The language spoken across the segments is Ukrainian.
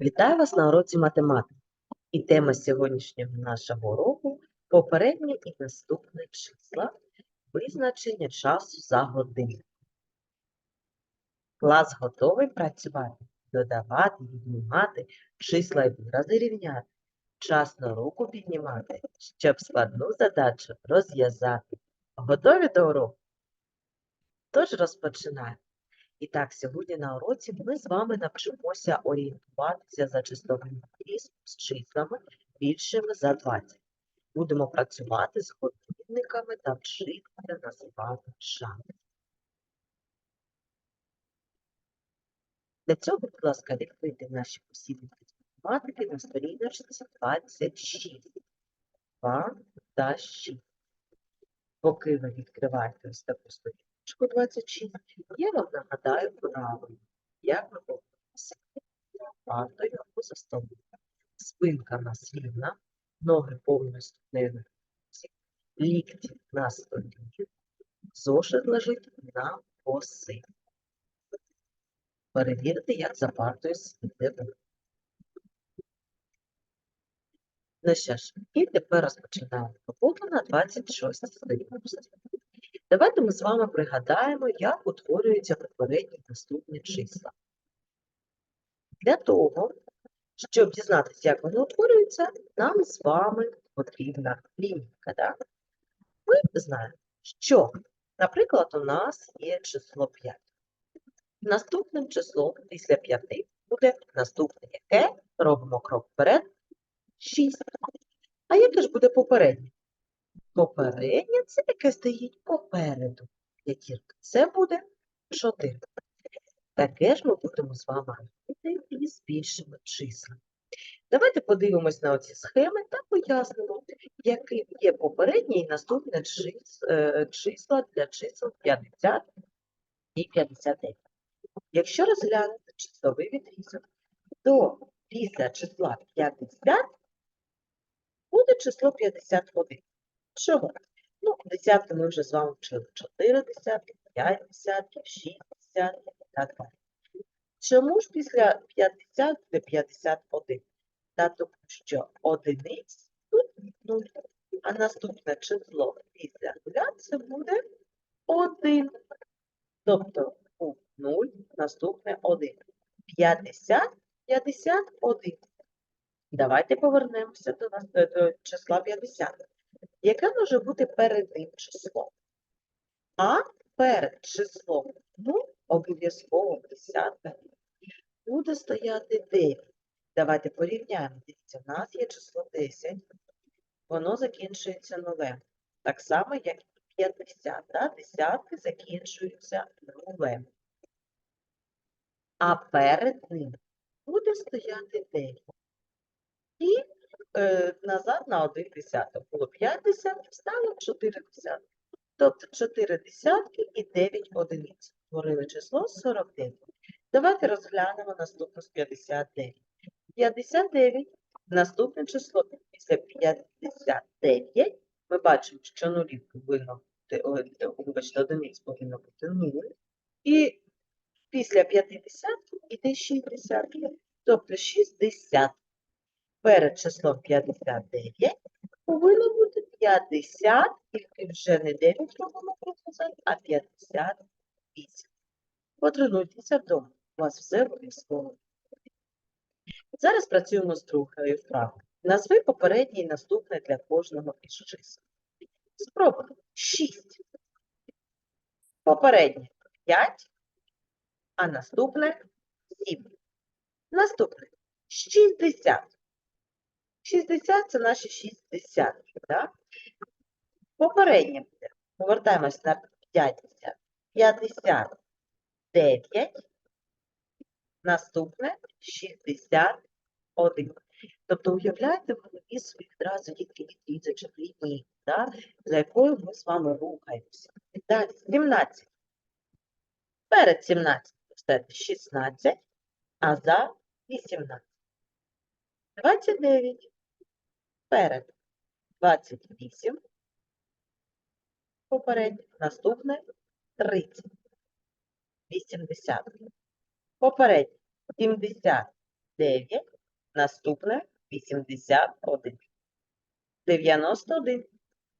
Вітаю вас на уроці математики. І тема сьогоднішнього нашого уроку – попереднє і наступне числа, визначення часу за годину. Клас готовий працювати, додавати, віднімати, числа і вирази рівняти, вчасно руку піднімати, щоб складну задачу розв'язати. Готові до уроку? Тож розпочинаємо. І так, сьогодні на уроці ми з вами навчимося орієнтуватися за числовим різом з числами більшими за 20. Будемо працювати з годинниками та вчитися називати час. Для цього, будь ласка, відкрийте наші посібники з математики на сторіночці 26. 2 та 6. Поки ви відкриваєте ось таку сторіночку 26, я вам нагадаю правило, як ми поводимося партою або за столом. Спинка нас ноги повністю не на лікті на столі, зошит лежить на оси. Перевірте, як за партою сидите. Ну що ж, і тепер розпочинаємо роботу на 26 сторінці. Давайте ми з вами пригадаємо, як утворюються попередні наступні числа. Для того, щоб дізнатися, як вони утворюються, нам з вами потрібна лінійка. Да? Ми знаємо, що, наприклад, у нас є число 5. Наступним числом після 5 буде наступне яке? Робимо крок вперед. 6. А яке ж буде попереднє? Попереднє це яке стоїть попереду. П'ятірка. Це буде 4. Таке ж ми будемо з вами робити і з більшими числами. Давайте подивимось на оці схеми та пояснимо, які є попереднє і наступне е, числа для чисел 50 і 59. Якщо розглянути числовий відрізок, то після числа 50 буде число 51. Чого? Ну, десятки ми вже з вами вчили. 4 десятки, 5 десятків, 6 десятків і так далі. Чому ж після 50 буде 51? Та тому що одиниць тут 0, а наступне число після нуля це буде 1. Тобто у 0 наступне 1. 50, 51. Давайте повернемося до, нас, е, до числа 50. Яке може бути перед ним число? А перед числом ну, обов'язково десятка буде стояти 9. Давайте порівняємо. Дивіться, у нас є число 10, воно закінчується нулем. Так само, як і 50. Да? Десятки закінчуються нулем. А перед ним буде стояти 9. Е, назад на 1 десяток. Було 5 десятків, стало 4 десятки. Тобто 4 десятки і 9 одиниць. Творили число 49. Давайте розглянемо наступну з 59. 59 наступне число після 59. Ми бачимо, що нулів повинно бути, одиниць повинно бути 0. І після 50 іде 60. Тобто 60 перед числом 59 повинно бути 50, тільки вже не 9 робимо процесор, а 58. Потренуйтеся вдома, у вас все обов'язково. Зараз працюємо з другою вправою. Назви попереднє і наступне для кожного із чисел. Спробуємо. 6. Попереднє 5, а наступне 7. Наступне 60. 60 це наші 60, так? Попереднє буде. Повертаємось на 50. 59. Наступне 61. Тобто, уявляєте в голові собі відразу тільки відрізочок лінії, да? за якою ми з вами рухаємося. Далі 17. Перед 17 поставити 16, а за 18. 29 перед 28, попереднє, наступне 30, 80, попереднє 70, 9. Наступне 81. 91.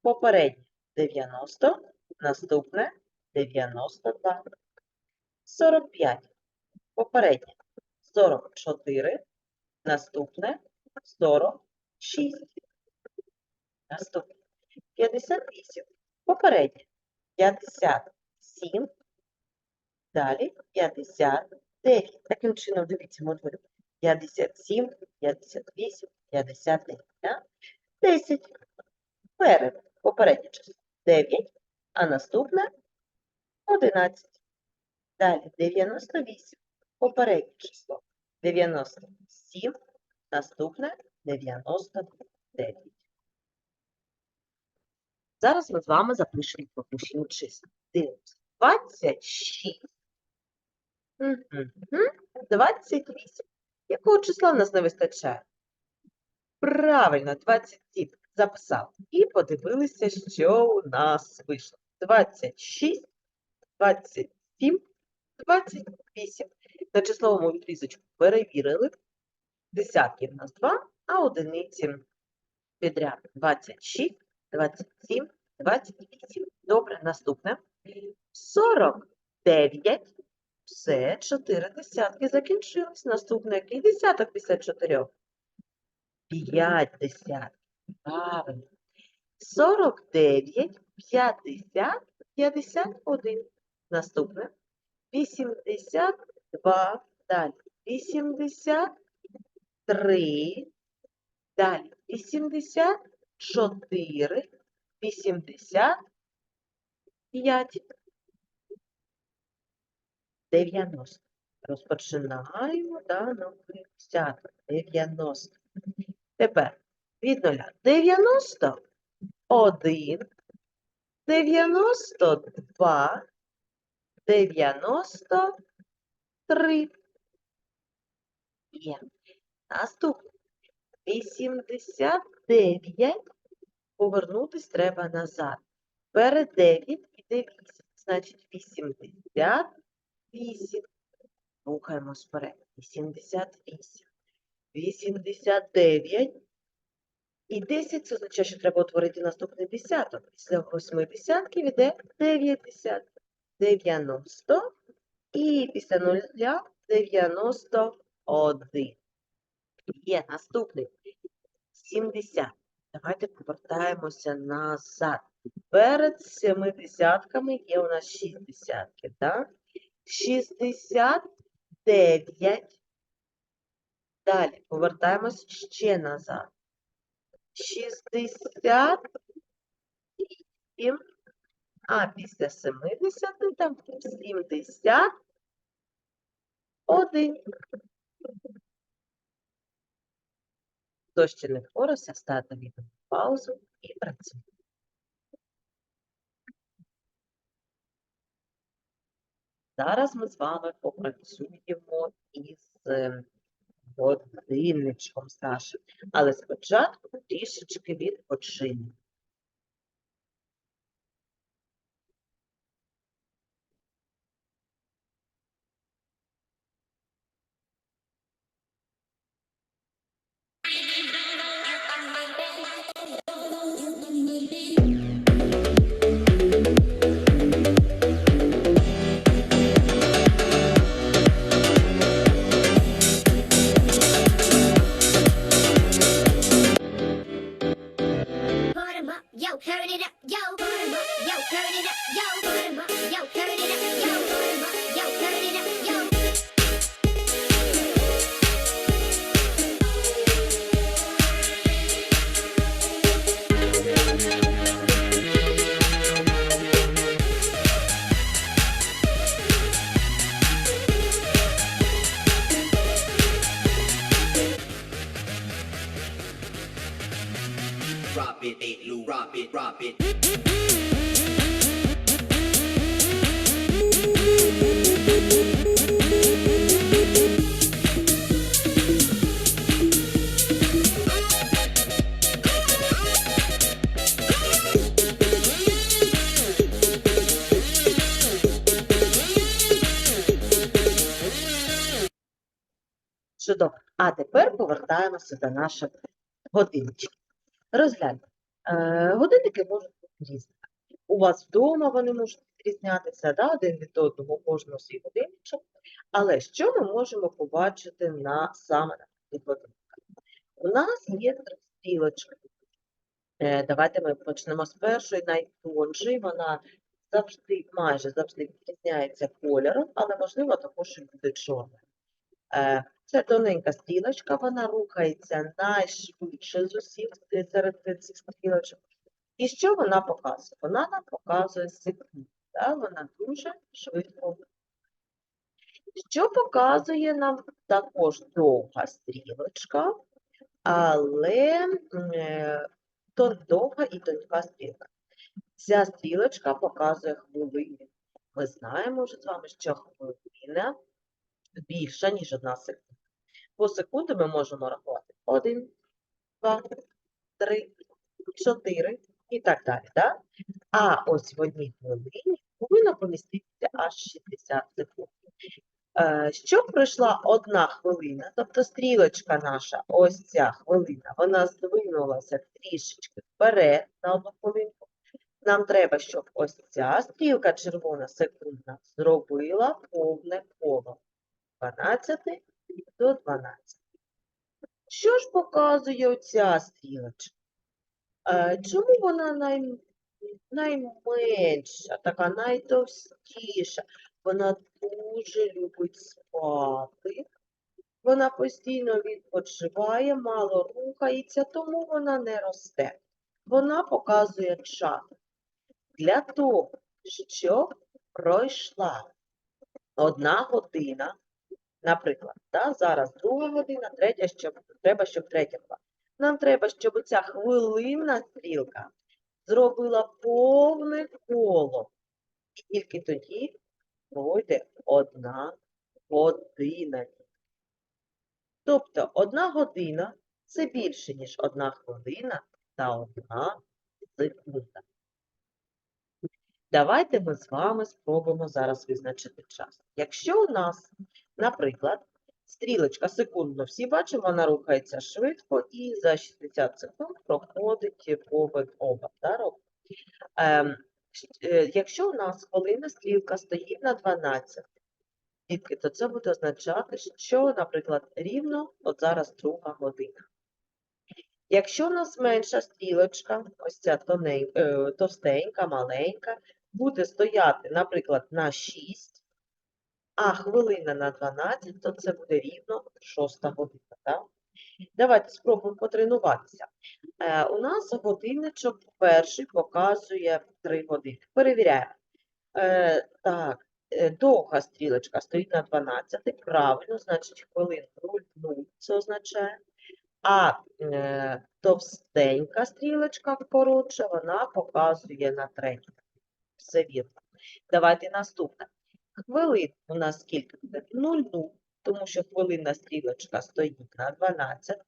Попереднє 90. Наступне 92. 45. Попереднє 44. Наступне 46. Наступне 58. Попереднє 57. Далі 59. Таким чином, дивіться, утворюємо 57, 58, 59. 10. Перед попереднє число 9, а наступне 11. Далі 98. Попереднє число 97, наступне 99. Зараз ми з вами запишемо пропущені числа. Дивимося. 26. 28. Якого числа в нас не вистачає? Правильно, 27 записав. І подивилися, що у нас вийшло. 26, 27, 28. На числовому відрізочку перевірили. Десятки в нас 2, а одиниці підряд 26, 27, 28. Добре, наступне. 49. Все, 4 десятки закінчились. Наступне який десяток після 4? 5 десятків. Правильно. 49, 50, 51. Наступне. 82. Далі. 83. Далі. 84. 85. 90. Розпочинаємо да, новий десяток. 90. Тепер від нуля. 90, 1, 92, 93. Є. Наступне. 89. Повернутись треба назад. Перед 9 іде 8. Значить 88. Рухаємо вперед. 88. 89. І 10 це означає, що треба утворити наступний десяток. Після восьми десятків іде 9 десятків. 90. І після нуля 91. Є наступний. 70. Давайте повертаємося назад. Перед семи десятками є у нас 6 десятків, так? 69. Далі повертаємось ще назад. 67. А після 70 там 71. Хто ще не впорався, ставте відео паузу і працюйте. Зараз ми з вами попрацюємо із е, годинничком Саші. Але спочатку трішечки відпочинемо. Yeah. Чудово. А тепер повертаємося до наших годинничків. Розгляньте. Годинники можуть бути різні. У вас вдома вони можуть відрізнятися, да? один від одного кожного свій годинничок. Але що ми можемо побачити на саме на годинниках? У нас є три стрілочки. Е, давайте ми почнемо з першої, найтоншої. Вона завжди, майже завжди відрізняється кольором, але можливо також і буде чорною. Е, Це тоненька стрілочка, вона рухається найшвидше з усіх е, серед цих стрілочок. І що вона показує? Вона нам показує секунду. Да? Вона дуже швидко. Що показує нам також довга стрілочка, але е, то довга і тонка стрілка. Ця стрілочка показує хвилини. Ми знаємо вже з вами, що хвилина більша, ніж одна секунда. По секунду ми можемо рахувати 1, 2, 3, 4 і так далі. Да? А ось в одній хвилині повинно поміститися аж 60 секунд. Е, Щоб пройшла одна хвилина, тобто стрілочка наша, ось ця хвилина, вона здвинулася трішечки вперед на одну хвилинку. Нам треба, щоб ось ця стрілка червона секундна зробила повне коло. 12 до 12. Що ж показує оця стрілочка? Е, Чому вона най... найменша, така найтовстіша? Вона дуже любить спати. Вона постійно відпочиває, мало рухається, тому вона не росте. Вона показує час. Для того, щоб пройшла одна година, наприклад, да, зараз друга година, третя, щоб, треба, щоб третя була. Нам треба, щоб ця хвилинна стрілка зробила повне коло. І тільки тоді пройде одна година. Тобто одна година це більше, ніж одна хвилина та одна секунда. Давайте ми з вами спробуємо зараз визначити час. Якщо у нас, наприклад, стрілочка секундно, всі бачимо, вона рухається швидко і за 60 секунд проходить повен оберт. Да, Ем, е, якщо у нас хвилина стрілка стоїть на 12, дітки, то це буде означати, що, наприклад, рівно от зараз друга година. Якщо у нас менша стрілочка, ось ця тонень, е, товстенька, маленька, буде стояти, наприклад, на 6, а хвилина на 12, то це буде рівно 6 година. Так? Давайте спробуємо потренуватися. Е, у нас годинничок перший показує 3 години. Перевіряємо. Е, так, е, довга стрілочка стоїть на 12, правильно, значить хвилин 0,0 це означає. А е, товстенька стрілочка коротша, вона показує на третю. Все вірно. Давайте наступне. Хвилин у нас скільки буде? 0,0, тому що хвилинна стрілочка стоїть на 12,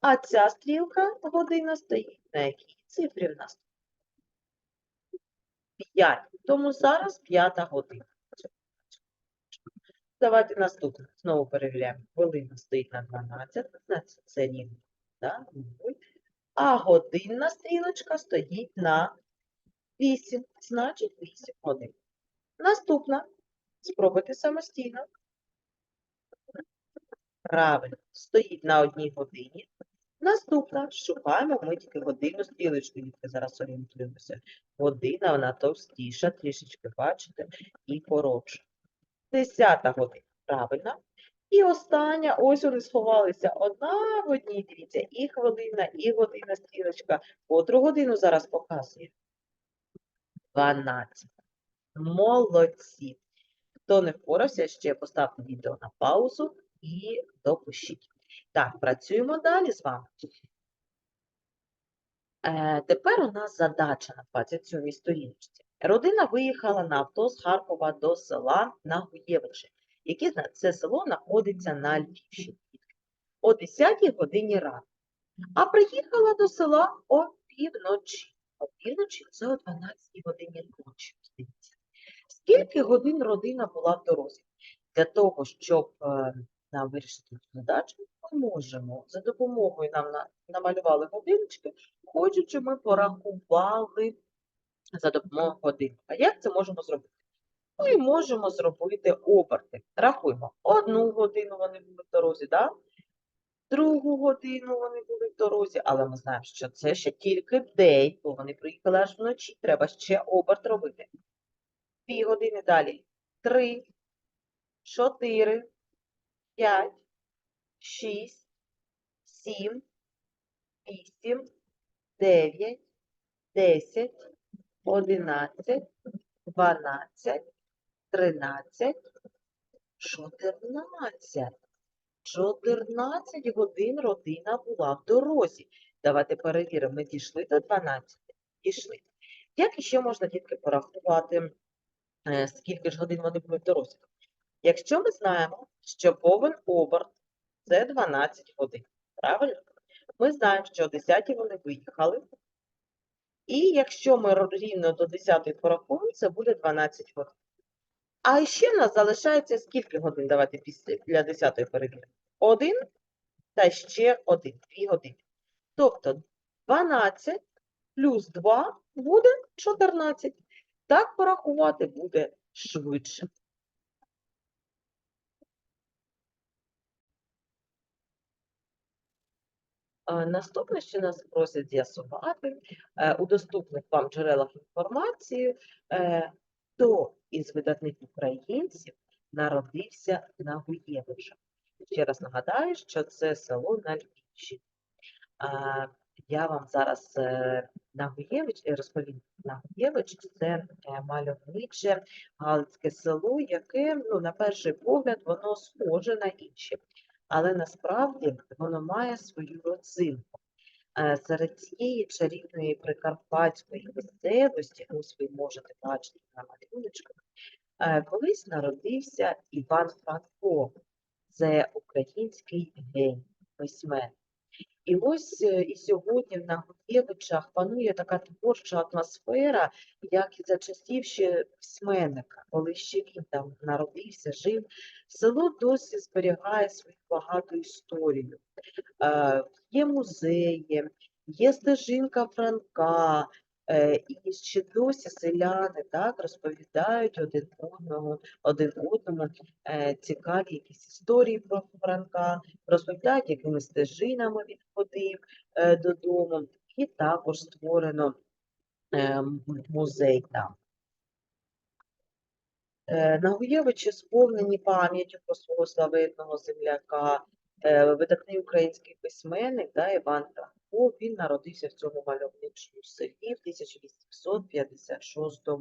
а ця стрілка година стоїть на якій цифрі в нас? 5. Тому зараз п'ята година. Давайте наступне. Знову перевіряємо. Хвилина стоїть на 12, значить це рівно. Да? А годинна стрілочка стоїть на 8, значить 8 годин. Наступна. Спробуйте самостійно. Правильно, стоїть на одній годині. Наступна. Шукаємо ми тільки годину стрілочку. Дітки, зараз орієнтуємося. Година, вона товстіша, трішечки, бачите, і коротша. Десята година. Правильно. І остання, ось вони сховалися одна в одній, дивіться, і хвилина, і година стрілочка. Котру годину зараз показує? 12. Молодці. Хто не впорався, ще поставте відео на паузу і допишіть. Так, працюємо далі з вами. Е, тепер у нас задача на 27 сторіночці. Родина виїхала на авто з Харкова до села Нагуєвичі, яке це село знаходиться на Львівщині. О 10 годині ранку. А приїхала до села о півночі. О півночі це о 12 годині ночі. Скільки годин родина була в дорозі? Для того, щоб е, нам вирішити задачу, ми можемо за допомогою нам намалювали годиночки, хочучи ми порахували за допомогою годинника. Як це можемо зробити? Ми можемо зробити оберти. Рахуємо. Одну годину вони були в дорозі, да? другу годину вони були в дорозі, але ми знаємо, що це ще тільки день, бо вони приїхали аж вночі. Треба ще оберт робити. Дві години далі. Три, чотири, п'ять, шість, сім, вісім, дев'ять, десять, одинадцять, дванадцять, тринадцять, чотирнадцять. 14 годин родина була в дорозі. Давайте перевіримо, ми дійшли до 12. Дійшли. Як іще можна дітки порахувати, скільки ж годин вони були в дорозі? Якщо ми знаємо, що повен оберт це 12 годин, правильно? Ми знаємо, що о 10 вони виїхали. І якщо ми рівно до 10 порахуємо, це буде 12 годин. А ще в нас залишається скільки годин? Давайте після для 10 перевіримо. Один та ще один, дві години. Тобто 12 плюс 2 буде 14. Так порахувати буде швидше. Наступне, що нас просять з'ясувати е, у доступних вам джерелах інформації, е, хто із видатних українців народився на Гуєвичах. Ще раз нагадаю, що це село на Львівщині. Я вам зараз е, Нагуєвич е, розповім. Нагуєвич це е, мальовниче галицьке село, яке, ну, на перший погляд, воно схоже на інші, але насправді воно має свою родзинку. Серед цієї чарівної прикарпатської місцевості, ось ви можете бачити на малюночках, колись народився Іван Франко. Це український геній, письменник. І ось е, і сьогодні в Нагуєвичах панує така творча атмосфера, як і за часів ще письменника, коли ще він там народився, жив. Село досі зберігає свою багату історію. Е, Є музеї, є стежинка Франка, і ще досі селяни так розповідають один одному, один одному е, цікаві якісь історії про Франка, розповідають, якими стежинами він ходив е, додому, і також створено е, музей там. Е, Нагуєвичі сповнені пам'яттю про свого славетного земляка, е, видатний український письменник да, Іван Франко. Він народився в цьому мальовничому селі в 1856 е,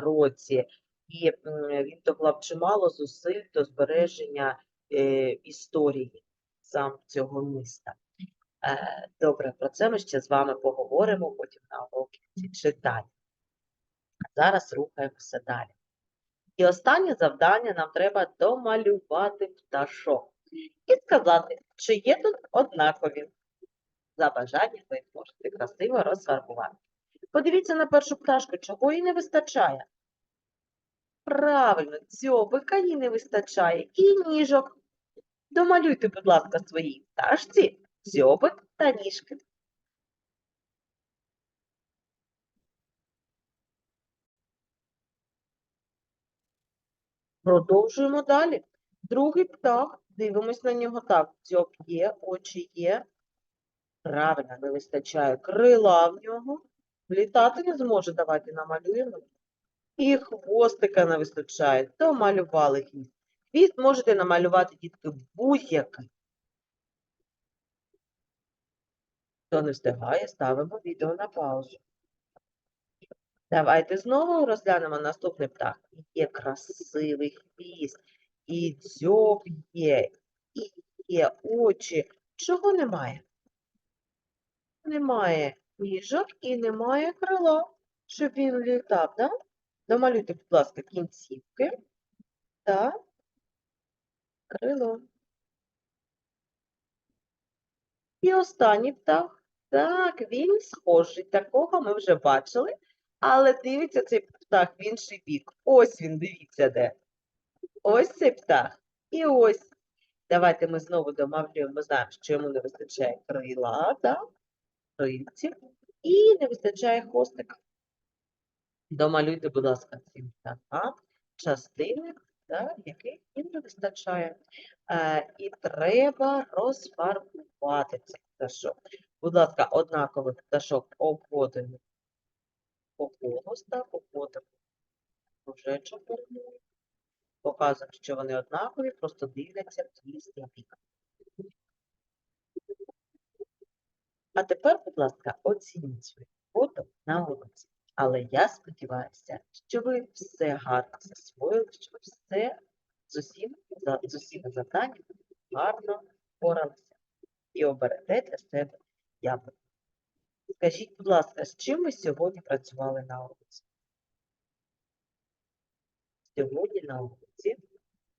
році. І він доклав чимало зусиль до збереження е, історії сам цього міста. Е, Добре, про це ми ще з вами поговоримо потім на уроці читання. Зараз рухаємося далі. І останнє завдання нам треба домалювати пташок і сказати, чи є тут однакові. За бажанням ви їх можете красиво розфарбувати. Подивіться на першу пташку, чого їй не вистачає. Правильно, дзьобика їй не вистачає і ніжок. Домалюйте, будь ласка, своїй пташці дзьобик та ніжки. Продовжуємо далі. Другий птах. Дивимось на нього так. Дзьоб є, очі є. Правильно, не вистачає крила в нього. Літати не зможе, давайте намалюємо. І хвостика не вистачає. Домалювали хвіст. Хвіст можете намалювати дітки будь-який. Хто не встигає, ставимо відео на паузу. Давайте знову розглянемо наступний птах. Є красивий хвіст, і дзьоб є, і є очі. Чого немає? Немає ніжок і немає крила, щоб він літав, да? Домалюйте, будь ласка, кінцівки та крило. І останній птах. Так, він схожий. Такого ми вже бачили. Але дивіться цей птах в інший бік. Ось він, дивіться де. Ось цей птах. І ось. Давайте ми знову домовлюємо, ми знаємо, що йому не вистачає крила, да? Крильців, і не вистачає хвостика. Домалюйте, будь ласка, ці та, частини, да, яких їм не вистачає. Е, і треба розфарбувати цей пташок. Будь ласка, однакових пташок обводимо по колу, так, обводимо кружечок. Показуємо, що вони однакові, просто дивляться в різний бік. А тепер, будь ласка, оцініть свою фото на уроці. Але я сподіваюся, що ви все гарно засвоїли, що ви все з усім, за- з усіма завданнями гарно впоралися і оберете для себе яблуко. Скажіть, будь ласка, з чим ви сьогодні працювали на уроці? Сьогодні на уроці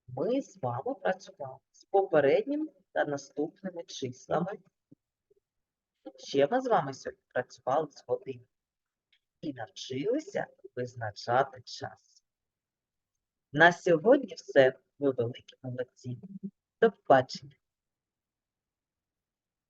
ми з вами працювали з попередніми та наступними числами. Ще ми з вами сьогодні працювали з годинами і навчилися визначати час. На сьогодні все. Ви великі молодці. До побачення.